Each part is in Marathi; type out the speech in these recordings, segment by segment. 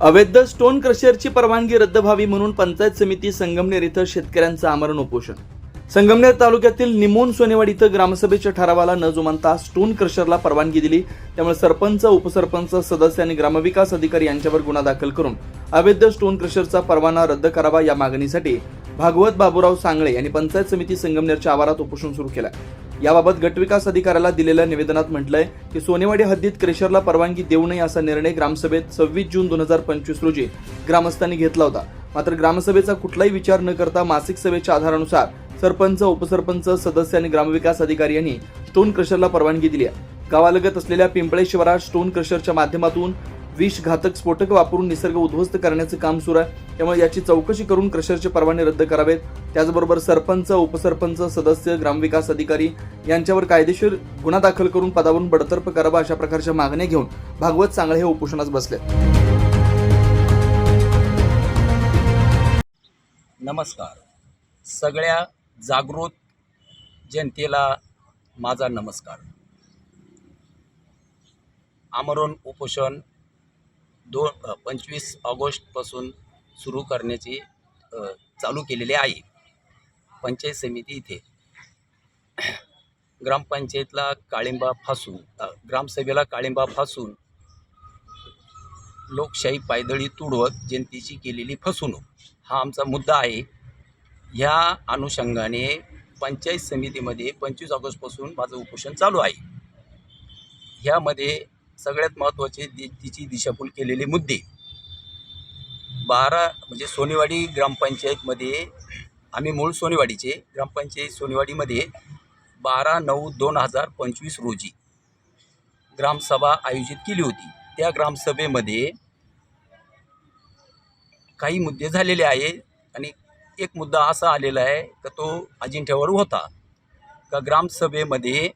अवैध स्टोन क्रशरची परवानगी रद्द व्हावी म्हणून पंचायत समिती संगमनेर इथं शेतकऱ्यांचं आमरण उपोषण. संगमनेर तालुक्यातील निमोन सोनेवाडी इथं ग्रामसभेच्या ठरावाला न जुमानता स्टोन क्रशरला परवानगी दिली. त्यामुळे सरपंच उपसरपंच सदस्य आणि ग्रामविकास अधिकारी यांच्यावर गुन्हा दाखल करून अवैध स्टोन क्रशरचा परवाना रद्द करावा या मागणीसाठी भागवत बाबूराव सांगळे यांनी पंचायत समिती संगमनेरच्या आवारात उपोषण सुरू केलं. याबाबत गटविकास अधिकाऱ्याला दिलेल्या निवेदनात म्हटलंय की सोनेवाडी हद्दीत क्रेशरला परवानगी देऊ नये असा निर्णय ग्रामसभेत सव्वीस जून दोन हजार पंचवीस रोजी ग्रामस्थांनी घेतला होता. मात्र ग्रामसभेचा कुठलाही विचार न करता मासिक सभेच्या आधारानुसार सरपंच उपसरपंच सदस्य आणि ग्रामविकास अधिकारी यांनी स्टोन क्रशरला परवानगी दिली आहे. गावालगत असलेल्या पिंपळे शिवारात स्टोन क्रशरच्या माध्यमातून विषघातक स्फोटक वापरून निसर्ग उद्ध्वस्त करण्याचं काम सुरू आहे. त्यामुळे याची चौकशी करून क्रशरचे परवाने रद्द करावेत. त्याचबरोबर सरपंच उपसरपंच सदस्य ग्रामविकास अधिकारी यांच्यावर कायदेशीर गुन्हा दाखल करून पदावरून बडतर्फ करावा अशा प्रकारच्या मागण्या घेऊन भागवत चांगले हे उपोषणास बसले. नमस्कार. सगळ्या जागृत जनतेला माझा नमस्कार. आमरण उपोषण दोन पंचवीस ऑगस्टपासून सुरू करण्याची चालू केलेले आहे. पंचायत समिती इथे. ग्रामपंचायतला काळिंबा फासून ग्रामसभेला काळिंबा फासून लोकशाही पायदळी तुडवत जनतेची केलेली फसवणूक. हा आमचा मुद्दा आहे. ह्या अनुषंगाने पंचायत समितीमध्ये पंचवीस ऑगस्टपासून माझं उपोषण चालू आहे. ह्यामध्ये सगळ्यात महत्त्वाचे दि तिची दिशाभूल केलेले मुद्दे. बारा म्हणजे सोनेवाडी ग्रामपंचायतमध्ये आम्ही मूळ सोनेवाडीचे ग्रामपंचायत सोनेवाडीमध्ये बारा नऊ दोन हजार पंचवीस रोजी ग्रामसभा आयोजित केली होती. त्या ग्रामसभेमध्ये काही मुद्दे झालेले आहे आणि एक मुद्दा असा आलेला आहे का तो अजिंठ्यावर होता. का ग्रामसभेमध्ये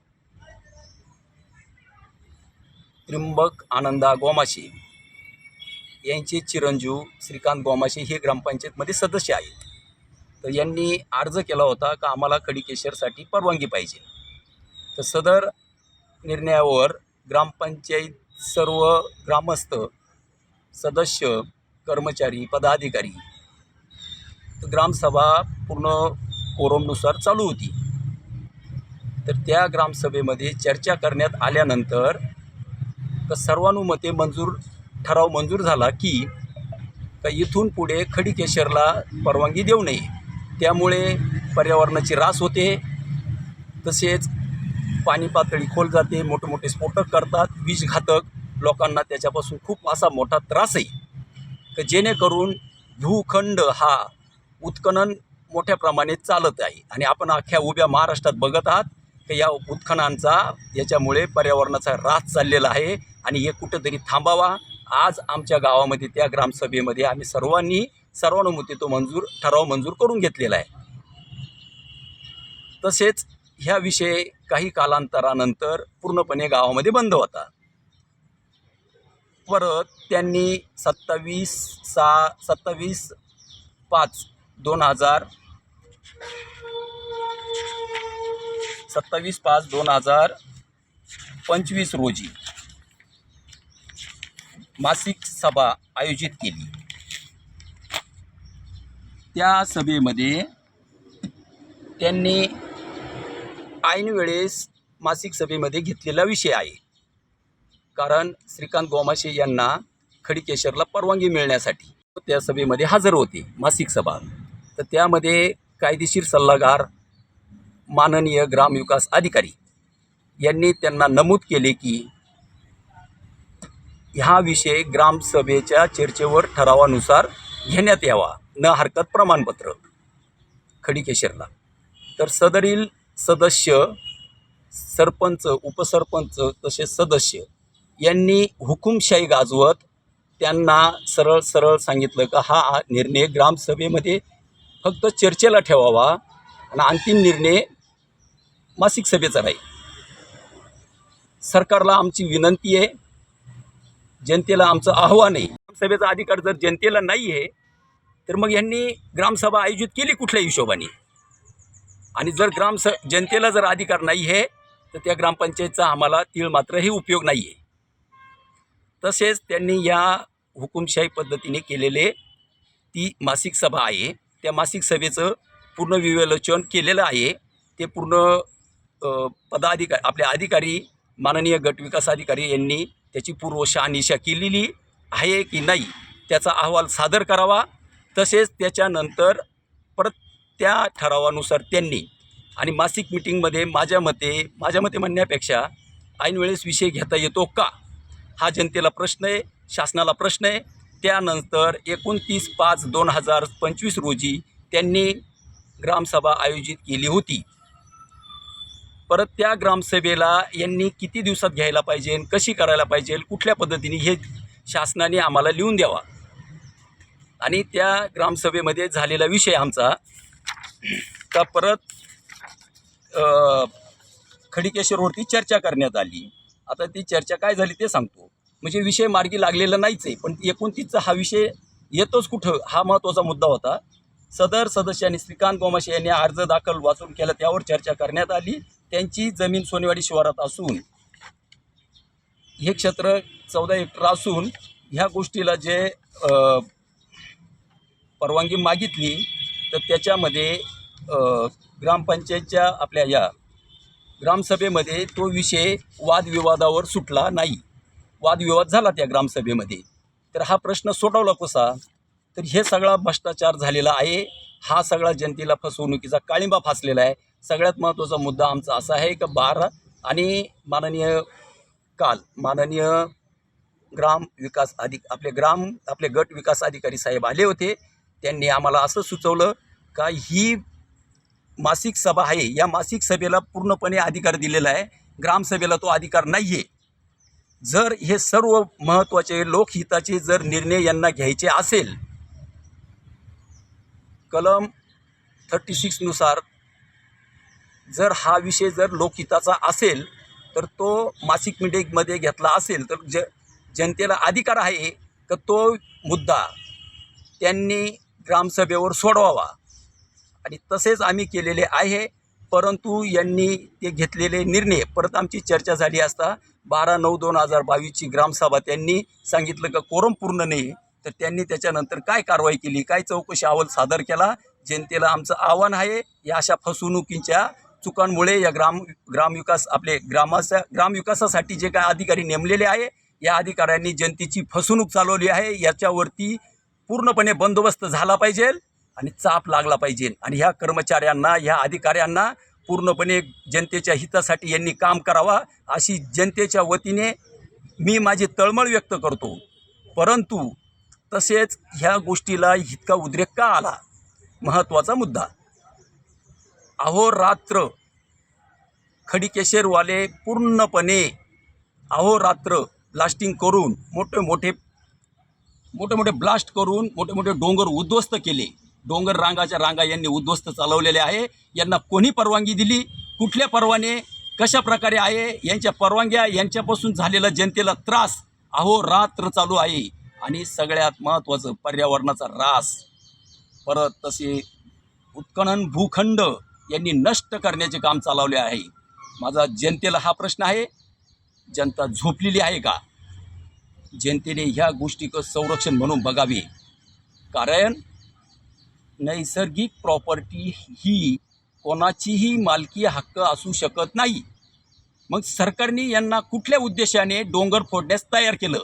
त्र्यंबक आनंदा गोमाशे यांचे चिरंजीव श्रीकांत गोमाशे हे ग्रामपंचायतमध्ये सदस्य आहेत. तर यांनी अर्ज केला होता का आम्हाला खडीकेशरसाठी परवानगी पाहिजे. तर सदर निर्णयावर ग्रामपंचायत सर्व ग्रामस्थ सदस्य कर्मचारी पदाधिकारी तर ग्रामसभा पूर्ण कोरमनुसार चालू होती. तर त्या ग्रामसभेमध्ये चर्चा करण्यात आल्यानंतर तर सर्वानुमते मंजूर ठराव मंजूर झाला की का इथून पुढे खडीकेशरला परवानगी देऊ नये. त्यामुळे पर्यावरणाची रास होते. तसेच पाणी पातळी खोल जाते मोठे मोठे स्फोटक करतात विषघातक लोकांना त्याच्यापासून खूप असा मोठा त्रास आहे तर जेणेकरून भूखंड हा उत्खनन मोठ्या प्रमाणात चालत आहे. आणि आपण अख्ख्या उभ्या महाराष्ट्रात बघत आहात. की या उत्खननांचा याच्यामुळे पर्यावरणाचा ऱ्हास चाललेला आहे आणि हे कुठंतरी थांबावा. आज आमच्या गावामध्ये त्या ग्रामसभेमध्ये आम्ही सर्वांनी सर्वानुमती तो मंजूर ठराव मंजूर करून घेतलेला आहे. तसेच ह्या विषय काही कालांतरानंतर पूर्णपणे गावामध्ये बंद होता. परत त्यांनी सत्तावीस सा सत्तावीस पाच दोन हजार सत्तावीस पाच दोन हजार पंचवीस रोजी मासिक सभा आयोजित केली. त्या सभेमध्ये त्यांनी ऐन वेळेस मासिक सभेमध्ये घेतलेला विषय आहे. कारण श्रीकांत गोमाशे यांना खडीकेश्वरला परवानगी मिळण्यासाठी त्या सभेमध्ये हजर होते मासिक सभा. तर त्यामध्ये कायदेशीर सल्लागार माननीय ग्रामविकास अधिकारी यांनी त्यांना नमूद केले की हा विषय ग्रामसभेच्या चर्चेवर ठरावानुसार घेण्यात यावा न हरकत प्रमाणपत्र. खडीकेशरला. तर सदरील सदस्य सरपंच उपसरपंच तसेच सदस्य यांनी हुकुमशाही गाजवत त्यांना सरळ सरळ सांगितलं का हा निर्णय ग्रामसभेमध्ये फक्त चर्चेला ठेवावा आणि अंतिम निर्णय मासिक सभेचा राहील सरकारला आमची विनंती आहे जनतेला आमचं आव्हान आहे. ग्रामसभेचा अधिकार जर जनतेला नाही आहे तर मग यांनी ग्रामसभा आयोजित केली कुठल्या हिशोबाने? आणि जर ग्रामस जनतेला जर अधिकार नाही आहे तर त्या ग्रामपंचायतचा आम्हाला तीळ मात्रही उपयोग नाही आहे. तसेच त्यांनी या हुकुमशाही पद्धतीने केलेले ती मासिक सभा आहे. त्या मासिक सभेचं पूर्ण विवेलोचन केलेलं आहे. ते पूर्ण पदाधिकारी आपले अधिकारी माननीय गट विकास अधिकारी यांनी त्याची पूर्वशहानिशा केलेली आहे की नाही त्याचा अहवाल सादर करावा. तसेच त्याच्यानंतर परत त्या ठरावानुसार त्यांनी आणि मासिक मिटिंगमध्ये माझ्या मते माझ्या मते म्हणण्यापेक्षा ऐनवेळेस विषय घेता येतो का? हा जनतेला प्रश्न आहे शासनाला प्रश्न आहे. त्यानंतर एकोणतीस पाच दोन हजार पंचवीस रोजी त्यांनी ग्रामसभा आयोजित केली होती. परत त्या ग्रामसभेला यांनी किती दिवसात घ्यायला पाहिजे कशी करायला पाहिजे कुठल्या पद्धतीने हे शासनाने आम्हाला लिहून द्यावा? आणि त्या ग्रामसभेमध्ये झालेला विषय आमचा का परत खडिकेश्वरवरती चर्चा करण्यात आली. आता ती चर्चा काय झाली ते सांगतो. म्हणजे विषय मार्गी लागलेला नाहीच आहे पण एकोणतीसचा हा विषय येतोच कुठं? हा महत्त्वाचा मुद्दा होता. सदर सदस्यांनी श्रीकांत गोमाशे यांनी अर्ज दाखल वाचून केला त्यावर चर्चा करण्यात आली. त्यांची जमीन सोनेवाडी शिवारात असून हे क्षेत्र चौदा हेक्टर असून ह्या गोष्टीला जे परवानगी मागितली तर त्याच्यामध्ये ग्रामपंचायतच्या आपल्या या ग्रामसभेमध्ये तो विषय वादविवादावर सुटला नाही. वादविवाद झाला त्या ग्रामसभेमध्ये. तर हा प्रश्न सोडवला कसा? तर हे सगळा भ्रष्टाचार झालेला आहे. हा सगळा जनतेला फसवणुकीचा काळिंबा फासलेला आहे. सगळ्यात महत्त्वाचा मुद्दा आमचा असा आहे की बारा आणि माननीय काल माननीय ग्राम विकास अधिक आपले ग्राम आपले गट विकास अधिकारी साहेब आले होते. त्यांनी आम्हाला असं सुचवलं का ही मासिक सभा आहे या मासिक सभेला पूर्णपणे अधिकार दिलेला आहे. ग्रामसभेला तो अधिकार नाही आहे जर हे सर्व महत्त्वाचे लोकहिताचे जर निर्णय यांना घ्यायचे असेल कलम थर्टी सिक्सनुसार जर हा विषय जर लोकहिताचा असेल तर तो मासिक मीटिंगमध्ये घेतला असेल तर ज जनतेला अधिकार आहे का तो मुद्दा त्यांनी ग्रामसभेवर सोडवावा. आणि तसेच आम्ही केलेले आहे परंतु यांनी ते घेतलेले निर्णय परत आमची चर्चा झाली असता बारा नऊ दोन हजार बावीसची ग्रामसभा त्यांनी सांगितलं का कोरम पूर्ण नाही तर त्यांनी त्याच्यानंतर काय कारवाई केली काय चौकशी अहवाल सादर केला जनतेला आमचं आव्हान आहे या अशा फसवणुकींच्या चुकांमुळे या ग्राम ग्रामविकास आपले ग्रामाच्या ग्रामविकासासाठी जे काय अधिकारी नेमलेले आहे या अधिकाऱ्यांनी जनतेची फसवणूक चालवली आहे. याच्यावरती पूर्णपणे बंदोबस्त झाला पाहिजे आणि चाप लागला पाहिजे. आणि ह्या कर्मचाऱ्यांना ह्या अधिकाऱ्यांना पूर्णपणे जनतेच्या हितासाठी यांनी काम करावा अशी जनतेच्या वतीने मी माझी तळमळ व्यक्त करतो. परंतु तसेच ह्या गोष्टीला इतका उद्रेक का आला? महत्त्वाचा मुद्दा. अहोरात्र खडीकेशरवाले पूर्णपणे अहोरात्र ब्लास्टिंग करून मोठे मोठे मोठे मोठे ब्लास्ट करून मोठे मोठे डोंगर उद्ध्वस्त केले. डोंगर रांगाच्या रांगा यांनी उद्ध्वस्त चालवलेले आहे. यांना कोणी परवानगी दिली? कुठल्या परवाने? कशा प्रकारे आहे? यांच्या परवानग्या यांच्यापासून झालेला जनतेला त्रास अहो रात्र चालू आहे. आणि सगळ्यात महत्त्वाचं पर्यावरणाचा रास परत तसे उत्खनन भूखंड यांनी नष्ट करण्याचे काम चालवले आहे. माझा जनतेला हा प्रश्न आहे जनता झोपलेली आहे का? जनतेने ह्या गोष्टीचं संरक्षण म्हणून बघावे. कारण नैसर्गिक प्रॉपर्टी ही कोणाचीही मालकी हक्क असू शकत नाही. मग सरकारने यांना कुठल्या उद्देशाने डोंगर फोडण्यास तयार केलं?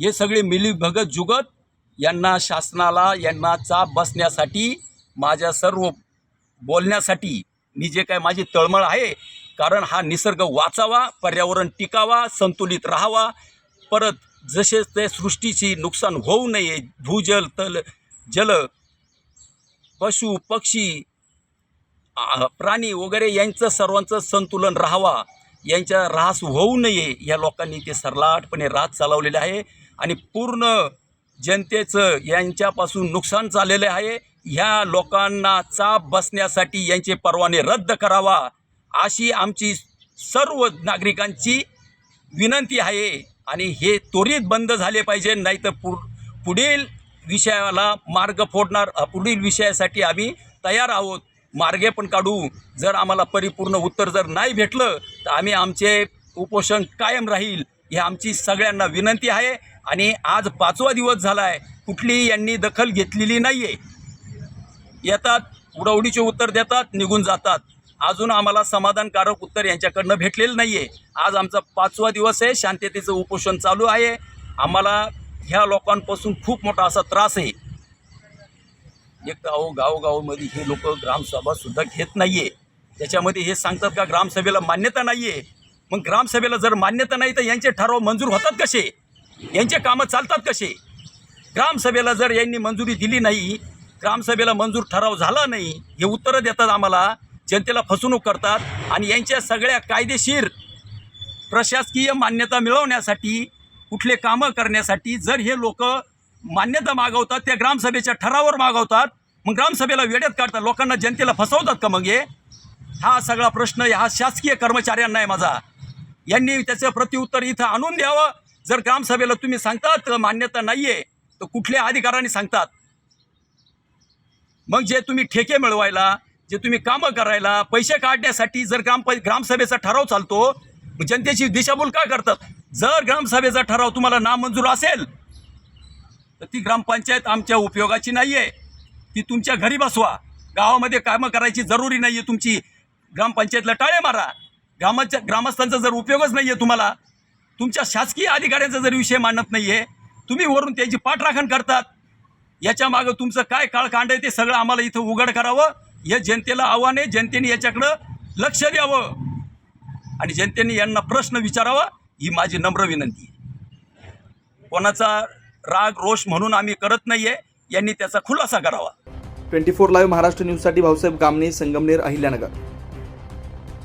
हे सगळे मिलीभगत जुगत यांना शासनाला यांना चाप बसण्यासाठी माझ्या सर्व बोलण्यासाठी मी जे काय माझी तळमळ आहे कारण हा निसर्ग वाचावा पर्यावरण टिकावा संतुलित राहावा. परत जसे ते सृष्टीची नुकसान होऊ नये भूजल तल जल पशु पक्षी प्राणी वगैरे यांचं सर्वांचं संतुलन राहावा. यांच्या ऱ्हास होऊ नये या लोकांनी ते सरलाटपणे रात चालवलेले आहे. आणि पूर्ण जनतेचं यांच्यापासून नुकसान झालेलं आहे. ह्या लोकांना चाप बसण्यासाठी यांचे परवाने रद्द करावा अशी आमची सर्व नागरिकांची विनंती आहे. आणि हे त्वरित बंद झाले पाहिजे नाही तर पु पुढील विषयाला मार्ग फोडणार पुढील विषयासाठी आम्ही तयार आहोत. मार्गे पण काढू. जर आम्हाला परिपूर्ण उत्तर जर नाही भेटलं तर आम्ही आमचे उपोषण कायम राहील ही आमची सगळ्यांना विनंती आहे. आणि आज पाचवा दिवस झाला आहे कुठलीही यांनी दखल घेतलेली नाही आहे येतात उडवडीचे उत्तर देतात निघून जातात. अजून आम्हाला समाधानकारक उत्तर यांच्याकडनं भेटलेलं नाही आहे आज आमचा पाचवा दिवस आहे शांततेचं उपोषण चालू आहे. आम्हाला ह्या लोकांपासून खूप मोठा असा त्रास आहे. एक अहो गावोगावमध्ये हे लोक ग्रामसभासुद्धा घेत नाही आहे त्याच्यामध्ये हे सांगतात का ग्रामसभेला मान्यता नाही आहे मग ग्रामसभेला जर मान्यता नाही तर यांचे ठराव मंजूर होतात कसे? यांचे कामं चालतात कसे? ग्रामसभेला जर यांनी मंजुरी दिली नाही ग्रामसभेला मंजूर ठराव झाला नाही हे उत्तरं देतात आम्हाला. जनतेला फसवणूक करतात आणि यांच्या सगळ्या कायदेशीर प्रशासकीय मान्यता मिळवण्यासाठी कुठले कामं करण्यासाठी जर हे लोक मान्यता मागवतात त्या ग्रामसभेच्या ठरावावर मागवतात मग ग्रामसभेला वेड्यात काढतात. लोकांना जनतेला फसवतात का मग हे? हा सगळा प्रश्न हा शासकीय कर्मचाऱ्यांना आहे माझा. यांनी त्याचं प्रत्युत्तर इथं आणून द्यावं. जर ग्रामसभेला तुम्ही सांगतात मान्यता नाही आहे तर कुठल्या अधिकाऱ्यांनी सांगतात? मग जे तुम्ही ठेके मिळवायला जे तुम्ही कामं करायला पैसे काढण्यासाठी जर ग्राम ग्रामसभेचा ठराव चालतो मग जनतेची दिशाभूल का करतात? जर ग्रामसभेचा ठराव तुम्हाला नामंजूर असेल तर ती ग्रामपंचायत आमच्या उपयोगाची नाही आहे ती तुमच्या घरी बसवा. गावामध्ये कामं करायची जरुरी नाही आहे तुमची. ग्रामपंचायतला टाळे मारा. ग्रामाच्या ग्रामस्थांचा जर उपयोगच नाही आहे तुम्हाला तुमच्या शासकीय अधिकाऱ्यांचा जर विषय मानत नाही आहे तुम्ही वरून त्यांची पाठराखण करतात. याच्या मागं तुमचं काय काळकांड आहे ते सगळं आम्हाला इथं उघड करावं. हे जनतेला आव्हान आहे जनतेने याच्याकडं लक्ष द्यावं. आणि जनतेने यांना प्रश्न विचारावा ही माझी नम्र विनंती आहे. कोणाचा राग रोष म्हणून आम्ही करत नाही आहे यांनी त्याचा खुलासा करावा. ट्वेंटी फोर लाईव्ह महाराष्ट्र न्यूजसाठी भाऊसाहेब कामणे संगमनेर अहिल्यानगर.